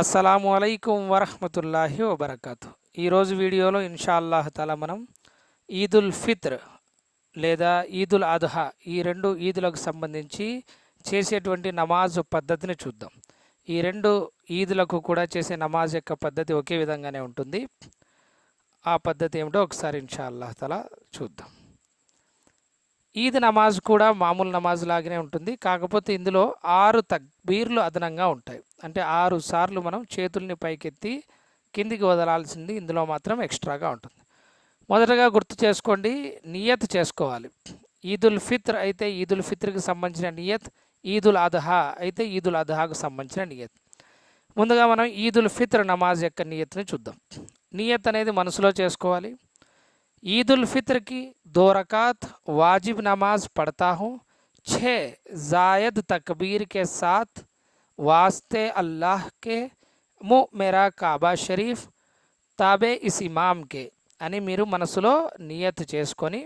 అస్సలాము అయికం వరహమతుల్లాహి వబర్కాతు ఈరోజు వీడియోలో ఇన్షాల్లాహ్ తల మనం ఈదుల్ ఫిత్ర్ లేదా ఈదుల్ అద్హా ఈ రెండు ఈదులకు సంబంధించి చేసేటువంటి నమాజ్ పద్ధతిని చూద్దాం. ఈ రెండు ఈదులకు కూడా చేసే నమాజ్ యొక్క పద్ధతి ఒకే విధంగానే ఉంటుంది. ఆ పద్ధతి ఏమిటో ఒకసారి ఇన్షాల్లాహ్ తల చూద్దాం. ఈద్ నమాజ్ కూడా మామూలు నమాజ్ లాగానే ఉంటుంది. కాకపోతే ఇందులో ఆరు తక్బీర్లు అదనంగా ఉంటాయి. అంటే ఆరు సార్లు మనం చేతుల్ని పైకెత్తి కిందికి వదలాల్సింది ఇందులో మాత్రం ఎక్స్ట్రాగా ఉంటుంది. మొదటగా గుర్తు చేసుకోండి నియత్ చేసుకోవాలి. ఈదుల్ ఫిత్ర్ అయితే ఈదుల్ ఫిత్ర్కి సంబంధించిన నియత్ ఈదుల్ అదహా అయితే ఈదుల్ అదహాకు సంబంధించిన నియత్. ముందుగా మనం ఈదుల్ ఫిత్ర్ నమాజ్ యొక్క నియత్ని చూద్దాం. నియత్ అనేది మనసులో చేసుకోవాలి. ईद उल फित्र की दो रकात वाजिब नमाज पढ़ता हूँ छः जायद तकबीर के साथ वास्ते अल्लाह के मुँह मेरा काबा షరీఫ్ తాబే ఇస్ ఇమామ్కే అని మీరు మనసులో నియత్ చేసుకొని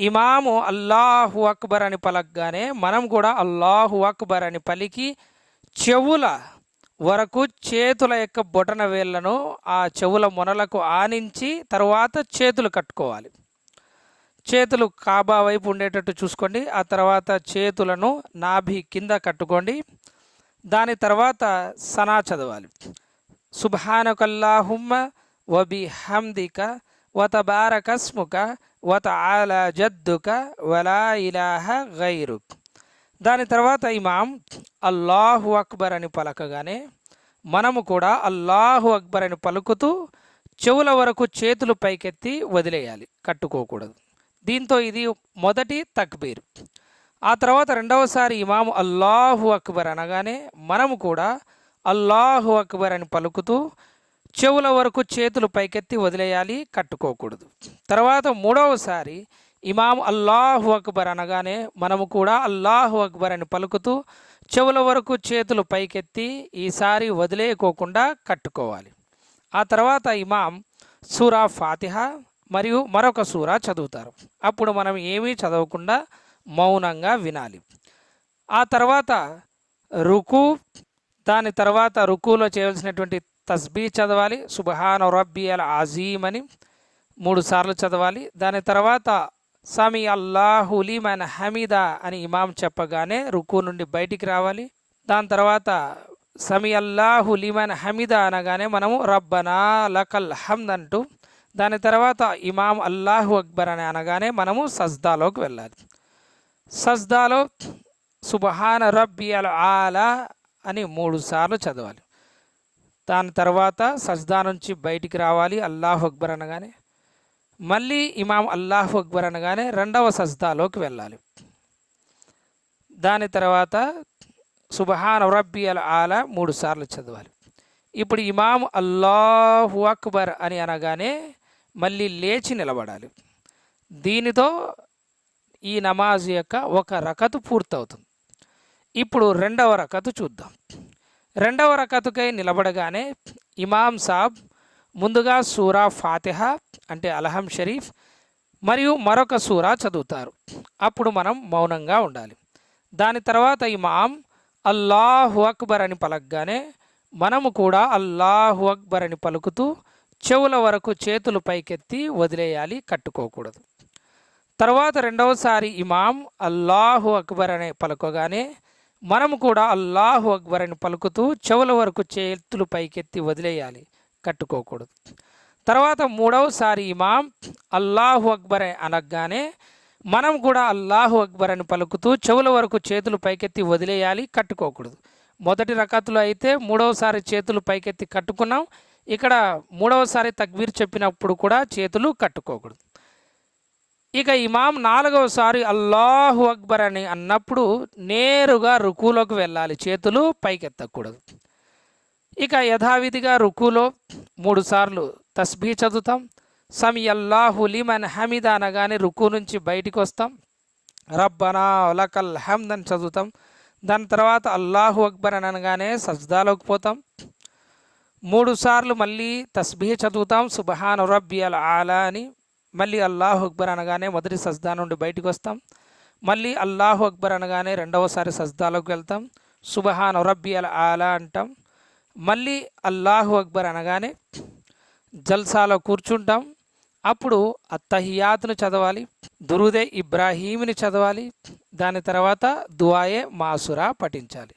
ఇమాము అల్లాహు అక్బర్ అని పలకగానే మనం కూడా అల్లాహు అక్బర్ అని పలికి చెవుల వరకు చేతుల యొక్క బొటన వేళ్ళను ఆ చెవుల మొనలకు ఆనించి తర్వాత చేతులు కట్టుకోవాలి. చేతులు కాబా వైపు ఉండేటట్టు చూసుకోండి. ఆ తర్వాత చేతులను నాభి కింద కట్టుకోండి. దాని తర్వాత సనా చదవాలి. సుభానకల్లాహుమ్మ వబి హమ్దిక వత బారకస్ముక వత ఆల జద్దుక వలా ఇలాహ గైరుక్. దాని తర్వాత ఇమాం అల్లాహు అక్బర్ అని పలకగానే మనము కూడా అల్లాహు అక్బర్ అని పలుకుతూ చెవుల వరకు చేతులు పైకెత్తి వదిలేయాలి కట్టుకోకూడదు. దీంతో ఇది మొదటి తక్బీర్. ఆ తర్వాత రెండవసారి ఇమాము అల్లాహు అక్బర్ అనగానే మనము కూడా అల్లాహు అక్బర్ అని పలుకుతూ చెవుల వరకు చేతులు పైకెత్తి వదిలేయాలి కట్టుకోకూడదు. తర్వాత మూడవసారి ఇమాం అల్లాహు అక్బర్ అనగానే మనము కూడా అల్లాహు అక్బర్ అని పలుకుతూ చెవుల వరకు చేతులు పైకెత్తి ఈసారి వదిలేయకోకుండా కట్టుకోవాలి. ఆ తర్వాత ఇమాం సూరా ఫాతిహ మరియు మరొక సూరా చదువుతారు. అప్పుడు మనం ఏమీ చదవకుండా మౌనంగా వినాలి. ఆ తర్వాత రుకు దాని తర్వాత రుకులో చేయవలసినటువంటి తస్బీ చదవాలి. సుబహాన రబ్బీ అల్ అజీమ్ అని మూడు సార్లు చదవాలి. దాని తర్వాత సమీ అల్లాహులి మన హమీదా అని ఇమాం చెప్పగానే రుకు నుండి బయటికి రావాలి. దాని తర్వాత సమీ అల్లాహు లీమన్ హమీదా అనగానే మనము రబ్బనా లకల్ హమ్ద్ అంటూ దాని తర్వాత ఇమాం అల్లాహు అక్బర్ అని అనగానే మనము సజ్దాలోకి వెళ్ళాలి. సజ్దాలో సుబహాన రబ్బి అల్ ఆలా అని మూడు సార్లు చదవాలి. దాని తర్వాత సజ్దా నుంచి బయటికి రావాలి. అల్లాహు అక్బర్ అనగానే మళ్ళీ ఇమాం అల్లాహు అక్బర్ అనగానే రెండవ సజ్దాలోకి వెళ్ళాలి. దాని తర్వాత సుబహాన్ రబ్బి అల్ ఆలా మూడు సార్లు చదవాలి. ఇప్పుడు ఇమాం అల్లాహు అక్బర్ అని అనగానే మళ్ళీ లేచి నిలబడాలి. దీనితో ఈ నమాజ్ యొక్క ఒక రకతు పూర్తవుతుంది. ఇప్పుడు రెండవ రకతు చూద్దాం. రెండవ రకతుకై నిలబడగానే ఇమాం సాబ్ ముందుగా సూరా ఫాతిహ అంటే అల్హం షరీఫ్ మరియు మరొక సూరా చదువుతారు. అప్పుడు మనం మౌనంగా ఉండాలి. దాని తర్వాత ఇమాం అల్లాహు అక్బర్ అని పలకగానే మనము కూడా అల్లాహు అక్బర్ అని పలుకుతూ చెవుల వరకు చేతులు పైకెత్తి వదిలేయాలి కట్టుకోకూడదు. తర్వాత రెండవసారి ఇమాం అల్లాహు అక్బర్ అనే పలుకోగానే మనము కూడా అల్లాహు అక్బర్ అని పలుకుతూ చెవుల వరకు చేతులు పైకెత్తి వదిలేయాలి కట్టుకోకూడదు. తర్వాత మూడవసారి ఇమాం అల్లాహు అక్బర్ అనగానే మనం కూడా అల్లాహు అక్బర్ అని పలుకుతూ చెవుల వరకు చేతులు పైకెత్తి వదిలేయాలి కట్టుకోకూడదు. మొదటి రకతులు అయితే మూడవసారి చేతులు పైకెత్తి కట్టుకున్నాం. ఇక్కడ మూడవసారి తక్బీర్ చెప్పినప్పుడు కూడా చేతులు కట్టుకోకూడదు. ఇక ఇమాం నాలుగవసారి అల్లాహు అక్బర్ అని అన్నప్పుడు నేరుగా రుకులోకి వెళ్ళాలి చేతులు పైకెత్తకూడదు. ఇక యథావిధిగా రుకులో మూడుసార్లు తస్బీ చదువుతాం. సమీ అల్లాహు లిమన్ హమీద్ అనగానే రుకు నుంచి బయటికి వస్తాం. రబ్బనా ఒలకల్ హమ్ద్ అని చదువుతాం. దాని తర్వాత అల్లాహు అక్బర్ అని అనగానే సజ్దాలోకి పోతాం. మూడు సార్లు మళ్ళీ తస్బీ చదువుతాం. సుబహాన్ రబ్బి అల్ ఆలా అని మళ్ళీ అల్లాహు అక్బర్ అనగానే మొదటి సజ్దా నుండి బయటికి వస్తాం. మళ్ళీ అల్లాహు అక్బర్ అనగానే రెండవసారి సజ్దాలోకి వెళ్తాం. సుబహాన్ రబ్బి అల్ ఆలా అంటాం. మళ్ళీ అల్లాహు అక్బర్ అనగానే జల్సాలో కూర్చుంటాం. అప్పుడు అత్తహియాత్ను చదవాలి దురుదే ఇబ్రాహీంని చదవాలి దాని తర్వాత దువాయే మాసురా పఠించాలి.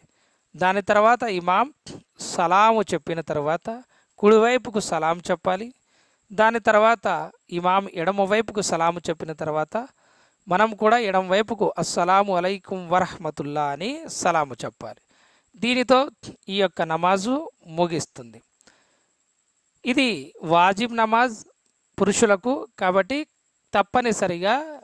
దాని తర్వాత ఇమాం సలాము చెప్పిన తర్వాత కుడివైపుకు సలాం చెప్పాలి. దాని తర్వాత ఇమాం ఎడమవైపుకు సలాము చెప్పిన తర్వాత మనం కూడా ఎడమవైపుకు అస్సలాము అలైకుం వరహమతుల్లా అని సలాము చెప్పాలి. దీనితో ఈ యొక్క నమాజు ముగిస్తుంది. ఇది వాజిబ్ నమాజ్ పురుషులకు కాబట్టి తప్పనిసరిగా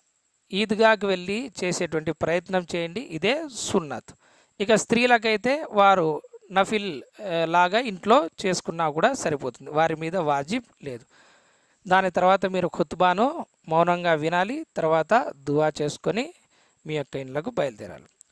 ఈద్గాకి వెళ్ళి చేసేటువంటి ప్రయత్నం చేయండి. ఇదే సున్నత్. ఇక స్త్రీలకైతే వారు నఫిల్ లాగా ఇంట్లో చేసుకున్నా కూడా సరిపోతుంది. వారి మీద వాజిబ్ లేదు. దాని తర్వాత మీరు ఖుత్బాను మౌనంగా వినాలి. తర్వాత దువా చేసుకొని మీ యొక్క ఇండ్లకు బయలుదేరాలి.